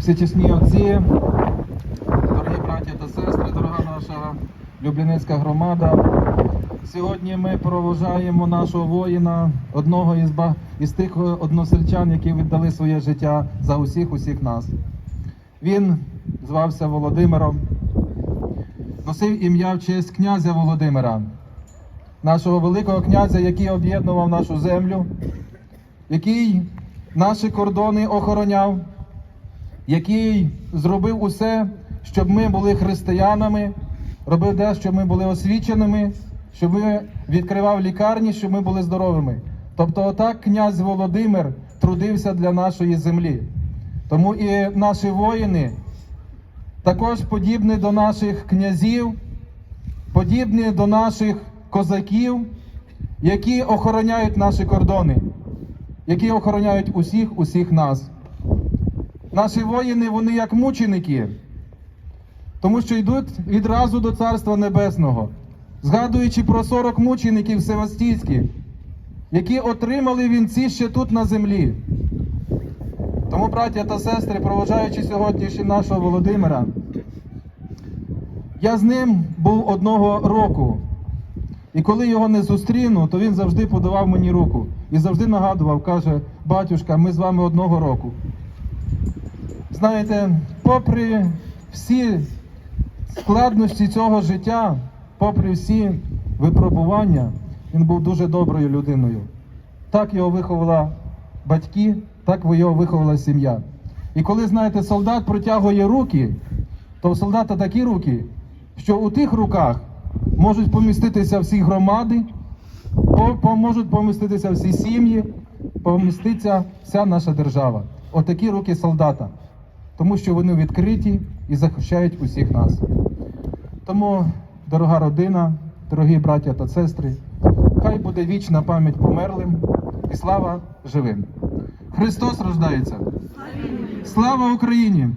всечесні отці, дорогі браті та сестри, дорога наша Любліницька громада. Сьогодні ми проважаємо нашого воїна, одного із, із тих односельчан, які віддали своє життя за усіх усіх нас. Він звався Володимиром, носив ім'я в честь князя Володимира, нашого великого князя, який об'єднував нашу землю, який наші кордони охороняв, який зробив усе, щоб ми були християнами, робив те, щоб ми були освіченими, щоб ми відкривав лікарні, щоб ми були здоровими. Тобто, отак князь Володимир трудився для нашої землі. Тому і наші воїни також подібні до наших князів, подібні до наших козаків, які охороняють наші кордони, які охороняють усіх, усіх нас. Наші воїни, вони як мученики, тому що йдуть відразу до Царства Небесного, згадуючи про 40 мучеників Севастійських, які отримали вінці ще тут на землі. Тому, браття та сестри, проважаючи сьогодні ще нашого Володимира, я з ним був одного року. І коли його не зустріну, то він завжди подавав мені руку і завжди нагадував, каже, батюшка, ми з вами одного року. Знаєте, попри всі складності цього життя, попри всі випробування, він був дуже доброю людиною. Так його виховала батьки, так його виховала сім'я. І коли, знаєте, солдат протягує руки, то у солдата такі руки, що у тих руках можуть поміститися всі громади, можуть поміститися всі сім'ї, поміститься вся наша держава. Отакі руки солдата. Тому що вони відкриті і захищають усіх нас. Тому, дорога родина, дорогі браття та сестри, хай буде вічна пам'ять померлим і слава живим. Христос рождається! Слава Україні!